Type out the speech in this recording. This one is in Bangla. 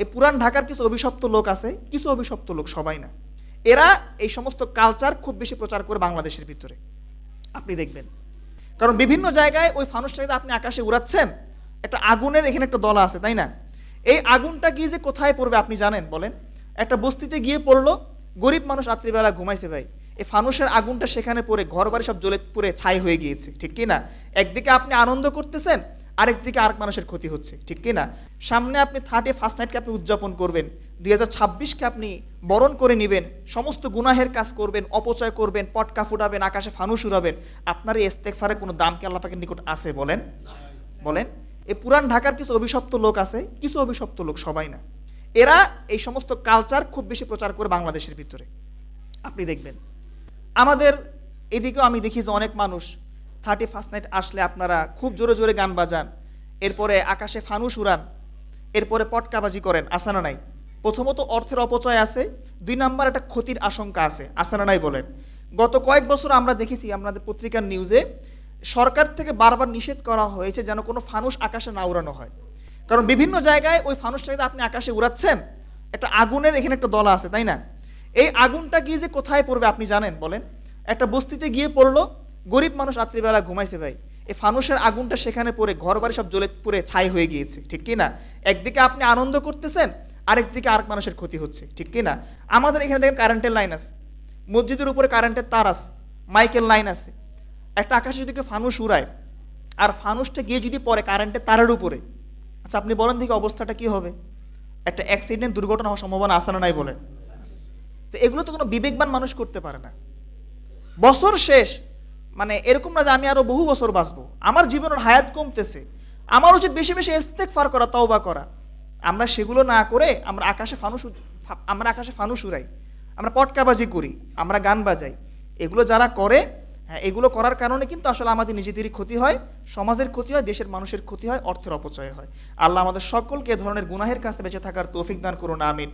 এই পুরান ঢাকার কিছু অভিশপ্ত লোক আছে, কিছু অভিশপ্ত লোক, সবাই না। এরা এই সমস্ত কালচার খুব বেশি প্রচার করে বাংলাদেশের ভিতরে। আপনি দেখবেন। কারণ বিভিন্ন জায়গায় ওই ফানুসটাকে আপনি আকাশে উড়াচ্ছেন, একটা আগুনের এখানে একটা দলা আছে, তাই না? এই আগুনটা গিয়ে যে কোথায় পড়বে আপনি জানেন? বলেন, একটা বস্তিতে গিয়ে পড়ল, গরিব মানুষ রাত্রিবেলা ঘুমাইছে ভাই। এই ফানুসের আগুনটা সেখানে পড়ে ঘর বাড়ি সব জ্বলে পুড়ে ছাই হয়ে গিয়েছে, ঠিক কি না? একদিকে আপনি আনন্দ করতেছেন আরেকদিকে আরেক মানুষের ক্ষতি হচ্ছে, ঠিক কি না সামনে আপনি থার্টি ফার্স্ট নাইটকে আপনি উদযাপন করবেন, দুই হাজার ছাব্বিশকে আপনি বরণ করে নেবেন, সমস্ত গুনাহের কাজ করবেন, অপচয় করবেন, পটকা ফুটাবেন, আকাশে ফানুস উড়াবেন আপনার এই ইস্তেকফারের কোনো দাম কি আল্লাহ পাকের নিকট আছে বলেন? বলেন, এই পুরান ঢাকার কিছু অভিশপ্ত লোক আছে, কিছু অভিশপ্ত লোক, সবাই না। এরা এই সমস্ত কালচার খুব বেশি প্রচার করে বাংলাদেশের ভিতরে। আপনি দেখবেন। আমাদের এদিকেও আমি দেখি যে অনেক মানুষ থার্টি ফার্স্ট নাইট আসলে আপনারা খুব জোরে জোরে গান বাজান। এরপরে আকাশে ফানুস উড়ান। এরপরে পটকাবাজি করেন, আসানা নাই। প্রথমত অর্থের অপচয় আছে, দুই নাম্বার একটা ক্ষতির আশঙ্কা আছে, আসানা নাই বলেন। গত কয়েক বছর আমরা দেখেছি আমাদের পত্রিকার নিউজে, সরকার থেকে বারবার নিষেধ করা হয়েছে যেন কোনো ফানুস আকাশে না উড়ানো হয়। কারণ বিভিন্ন জায়গায় ওই ফানুসটাকে আপনি আকাশে উড়াচ্ছেন, একটা আগুনের এখানে একটা দলা আছে, তাই না? এই আগুনটা গিয়ে যে কোথায় পড়বে আপনি জানেন বলেন? একটা বস্তিতে গিয়ে পড়ল গরিব মানুষ রাত্রিবেলা ঘুমাইছে ভাই। এই ফানুসের আগুনটা সেখানে পড়ে ঘর বাড়ি সব জ্বলে পুড়ে ছাই হয়ে গিয়েছে, ঠিক কি না? একদিকে আপনি আনন্দ করতেছেন, আরেকদিকে আরেক মানুষের ক্ষতি হচ্ছে, ঠিক কি না? আমাদের এখানে দেখেন কারেন্টের লাইন আছে। মসজিদের উপরে কারেন্টের তার আছে মাইকের লাইন আছে। একটা আকাশে যদি ফানুস উড়ায়, আর ফানুসটা গিয়ে যদি পড়ে কারেন্টের তারের উপরে আচ্ছা আপনি বলেন দেখি অবস্থাটা কি হবে? একটা অ্যাক্সিডেন্ট দুর্ঘটনা হওয়ার সম্ভাবনা আছে না নাই বলে তো এগুলো তো কোনো বিবেকবান মানুষ করতে পারে না। বছর শেষ মানে এরকম না যে আমি আরও বহু বছর বাঁচবো। আমার জীবনের হায়াত কমতেছে। আমার উচিত বেশি বেশি ইস্তেক ফার করা, তওবা করা। আমরা সেগুলো না করে আমরা আকাশে ফানুস আমরা আকাশে ফানুস উড়াই। আমরা পটকাবাজি করি, আমরা গান বাজাই। এগুলো যারা করে হ্যাঁ এগুলো করার কারণে কিন্তু আসলে আমাদের নিজেদেরই ক্ষতি হয়, সমাজের ক্ষতি হয়, দেশের মানুষের ক্ষতি হয়, অর্থের অপচয় হয়। আল্লাহ আমাদের সকলকে ধরনের গুনাহের কাছে বেঁচে থাকার তৌফিক দান করুন, আমিন।